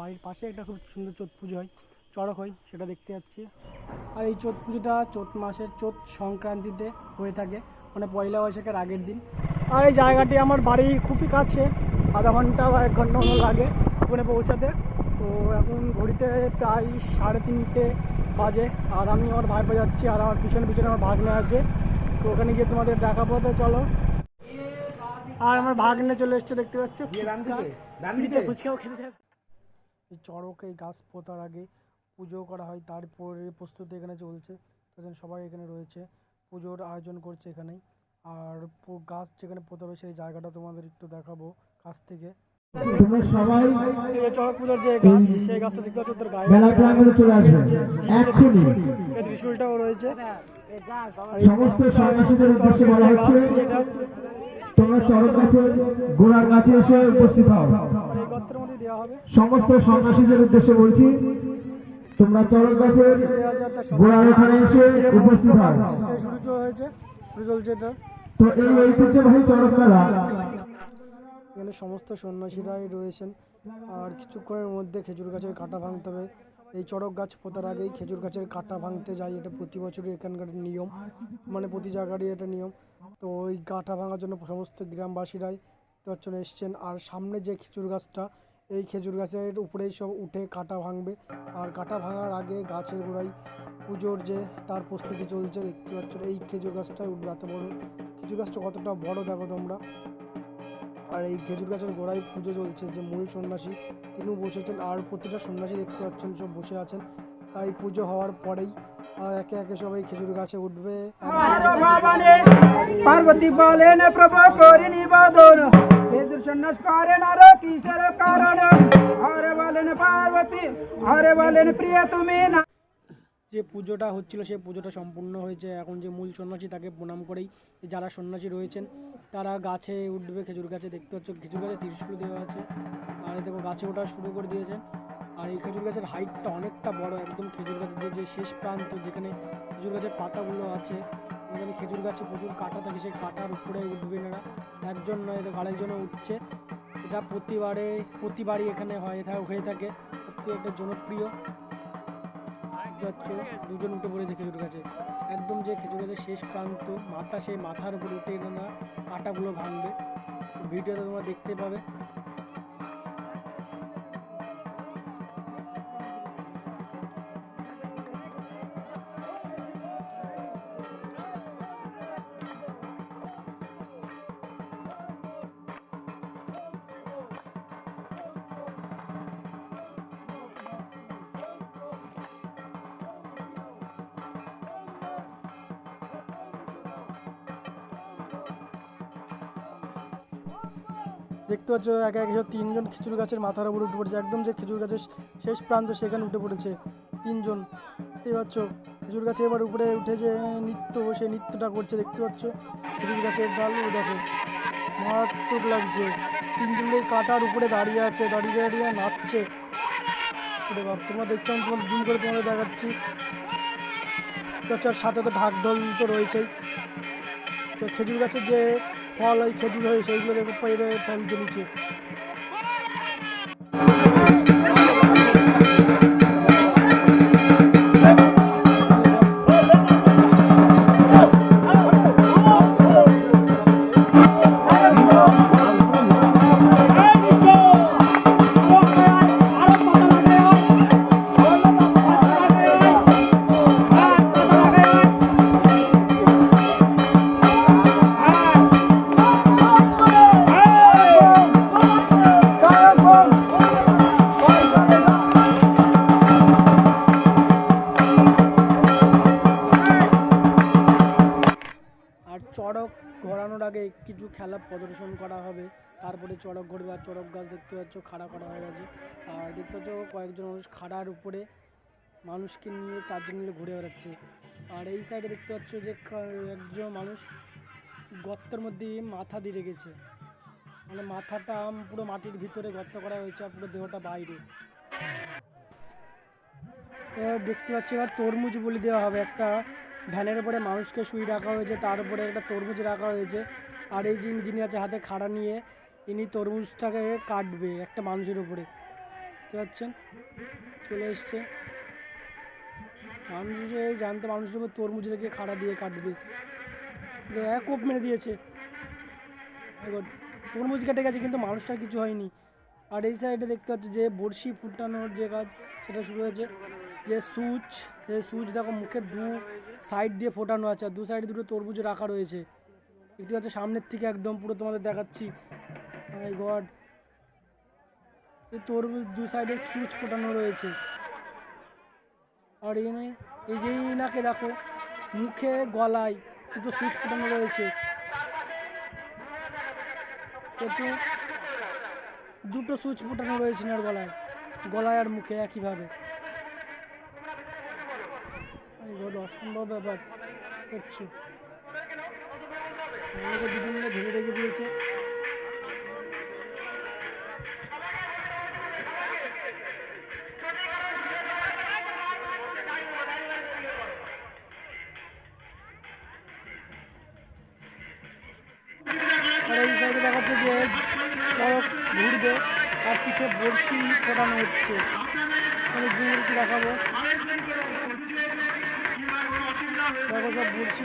বাড়ির পাশে একটা খুব সুন্দর চোৎ পুজো হয় চড়ক হয় সেটা দেখতে যাচ্ছি। আর এই চোৎ পুজোটা চোৎ মাসের চোৎ সংক্রান্তিতে হয়ে থাকে মানে পয়লা বৈশাখের আগের দিন। আর এই জায়গাটি আমার বাড়ি খুবই কাছে আধা ঘণ্টা বা এক ঘণ্টা মতো লাগে ওখানে পৌঁছাতে। তো এখন ঘড়িতে প্রায় সাড়ে তিনটে বাজে আর আমি আমার ভাই যাচ্ছি আর আমার পিছনে পিছনে আমার ভাগ্নে আছে। তো ওখানে গিয়ে তোমাদের দেখাবো তো চলো। আর আমার ভাগ্নে চলে এসছে দেখতে পাচ্ছ? ফুচকাও খেতে চড়ক গাছ পোতার আগে পুজো করা হয় তারপরে প্রস্তুতি এখানে চলছে। তখন সবাই এখানে রয়েছে পুজোর আয়োজন করছে এখানেই। আর গাছ যেখানে পোতাবে সেই জায়গাটা তোমাদের একটু দেখাবো কাছ থেকে। সবাই এই চড়ক পুজোর যে গাছ সেই গাছটা দেখতে পাচ্ছ তোর গায়ে মেলা প্রাঙ্গণে চলে আসবে। এক্ষুনি ত্রিশূলটাও রয়েছে। সমস্ত সন্ন্যাসীদের উদ্দেশ্যে বলা হচ্ছে তোমরা চরক গাছের গোড়ার কাছে এসে উপস্থিত হও। সমস্ত সন্ন্যাসীদের উদ্দেশ্যে বলছি তোমরা চরক গাছের গোড়ার ওখানে এসে উপস্থিত এটা তো এই ঐতিহ্যবাহী চরক মেলা এখানে সমস্ত সন্ন্যাসীরাই রয়েছেন আর কিছুক্ষণের মধ্যে খেজুর গাছের কাঁটা ভাঙতে হবে। এই চড়ক গাছ পোতার আগেই খেজুর গাছের কাঁটা ভাঙতে যায় এটা প্রতি বছরই এখানকার নিয়ম মানে প্রতি জায়গারই এটা নিয়ম। তো ওই কাঁটা ভাঙার জন্য সমস্ত গ্রামবাসীরাই দর্শন এসছেন। আর সামনে যে খেজুর গাছটা, এই খেজুর গাছের উপরেই সব উঠে কাঁটা ভাঙবে। আর কাঁটা ভাঙার আগে গাছের গোড়ায় পুজোর যে তার প্রস্তুতি চলছে, দেখতে পাচ্ছ এই খেজুর গাছটাই উঠবে এত বড়। খেজুর গাছটা কতটা বড়, দেখো তোমরা। আর এই খেজুর গাছের গোড়ায় পুজো চলছে, যে মূল সন্ন্যাসী, তিনিও বসেছেন। আর প্রতিটা সন্ন্যাসী দেখতে পাচ্ছেন, সব বসে আছেন। তাই পুজো হওয়ার পরেই একে একে সবাই খেজুর গাছে উঠবে। পার্বতী বলেন প্রভু করি নিবেদন বেদুর সন্ন্যাস করেন আর কিসের কারণ? হরে বলেন পার্বতী হরে বলেন প্রিয় তুমি না যে পুজোটা হচ্ছিল সেই পুজোটা সম্পূর্ণ হয়েছে। এখন যে মূল সন্ন্যাসী তাকে প্রণাম করেই যারা সন্ন্যাসী রয়েছেন তারা গাছে উঠবে খেজুর গাছে দেখতে পাচ্ছ খেজুর গাছে ত্রিশূল দেওয়া আছে। আর দেখো গাছে ওঠা শুরু করে দিয়েছে। আর এই খেজুর গাছের হাইটটা অনেকটা বড়, একদম খেজুর গাছের যে শেষ প্রান্ত যেখানে খেজুর গাছের পাতাগুলো আছে এখানে খেজুর গাছে প্রচুর কাটা থাকে, সেই কাটার উপরে উঠবে এনারা একজন নয় আরেকজনও উঠছে। এটা প্রতিবারে, প্রতিবারই এখানে হয় হয়ে থাকে। সত্যি একটা জনপ্রিয়। দুজন উঠে পড়েছে খেজুর গাছে। একদম যে খেজুর গাছের শেষ প্রান্ত, মাথা, সেই মাথার উপর উঠে না, কাটাগুলো ভাঙবে। ভিডিওতে তোমরা দেখতে পাবে। দেখতে পাচ্ছ, একে একে তিনজন খেজুর গাছের মাথার উপর উঠে পড়েছে। একদম যে খেজুর গাছের শেষ প্রান্ত সেখানে উঠে পড়েছে তিনজন। দেখতে পাচ্ছ খেজুর গাছে এবার উপরে উঠে যে নৃত্য, সে নৃত্যটা করছে, দেখতে পাচ্ছ। খেজুর গাছের ডাল দেখো, মারাত্মক লাগছে। তিনজন কাটার উপরে দাঁড়িয়ে আছে, দাঁড়িয়ে দাঁড়িয়ে নাচছে। বাপ, তোমরা আমি তোমার জুম করে তোমাদের দেখাচ্ছি। সাথে তো ঢাক ঢোল তো রয়েছেই। তো খেজুর গাছের যে ফল ওই খেজুর হয় সেইগুলো দেখো পেরে ফেলছে নিচে কিছু খেলা প্রদর্শন করা হবে। তারপরে চড়ক ঘুরবে আর চড়ক গাছ দেখতে পাচ্ছ, খাড়া করা হয়ে গেছে। আর দেখতে পাচ্ছ কয়েকজন মানুষ খাড়ার উপরে মানুষকে নিয়ে চারজন মিলে ঘুরে বেড়াচ্ছে। আর এই সাইডে দেখতে পাচ্ছ যে একজন মানুষ গর্তের মধ্যে মাথা দিয়ে রেখেছে। মানে মাথাটা পুরো মাটির ভিতরে গর্ত করা হয়েছে আর পুরো দেহটা বাইরে। দেখতে পাচ্ছি এবার তরমুজ বলি দেওয়া হবে। একটা ভ্যানের উপরে মানুষকে শুয়ে রাখা হয়েছে, তার উপরে একটা তরমুজ রাখা হয়েছে। আর এই যিনি যিনি আছে হাতে খাড়া নিয়ে, ইনি তরমুজটাকে কাটবে একটা মানুষের উপরে। বুঝতে পারছেন চলে এসছে। মানুষ জানতে মানুষের উপর তরমুজ রেখে খাড়া দিয়ে কাটবে। কোপ মেরে দিয়েছে। তরমুজ কেটে গেছে, কিন্তু মানুষটার কিছু হয়নি। আর এই সাইডে দেখতে পাচ্ছি যে বড়শি ফুটানোর যে কাজ, সেটা শুরু হয়েছে। যে সুচ, সেই সুচ দেখো, মুখের দু সাইড দিয়ে ফোটানো আছে। আর দু সাইডে দুটো তরমুজ রাখা রয়েছে। দেখতে পাচ্ছ সামনের থেকে একদম পুরো তোমাদের দেখাচ্ছি। মাই গড তরমুজ দু সাইডে সুচ ফোটানো রয়েছে। আর এনে এই যে ইনাকে দেখো, মুখে, গলায় দুটো সুচ ফোটানো রয়েছে। প্রচুর। দুটো সুচ ফোটানো রয়েছে ওনার গলায়। গলায় আর মুখে একইভাবে। অসম্ভব ব্যাপার। দেখছ আমাকে দুজন মিলে ধরে রেখে দিয়েছে। এই সাইডে ঘুরবে আর পিঠে বড়শি ফোটানো হচ্ছে। মানে জুমুরকে দেখাবো। দেখো সব বড়শি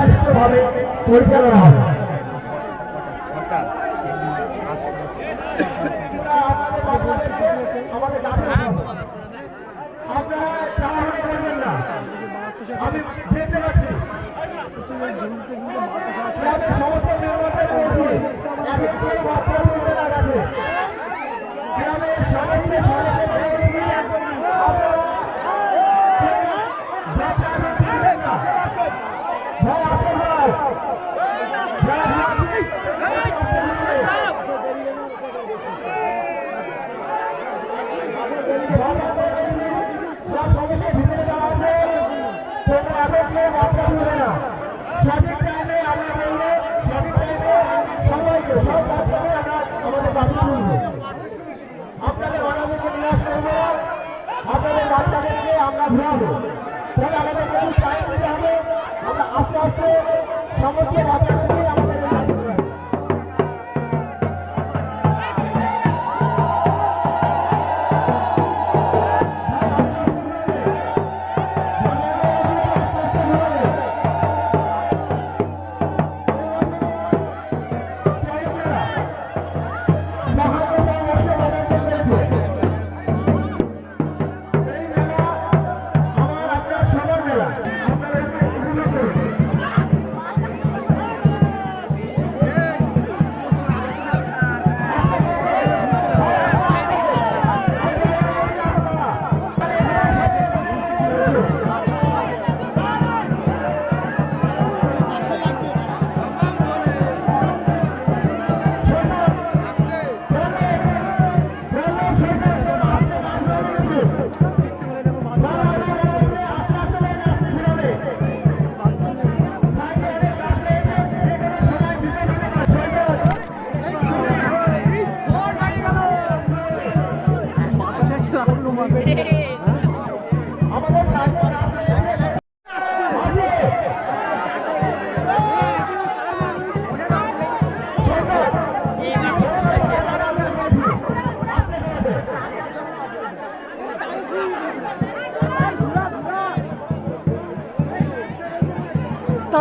সুস্থভাবে পরিচালনা হবে আমাদের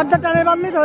তারটা টানে বাঁধলি তো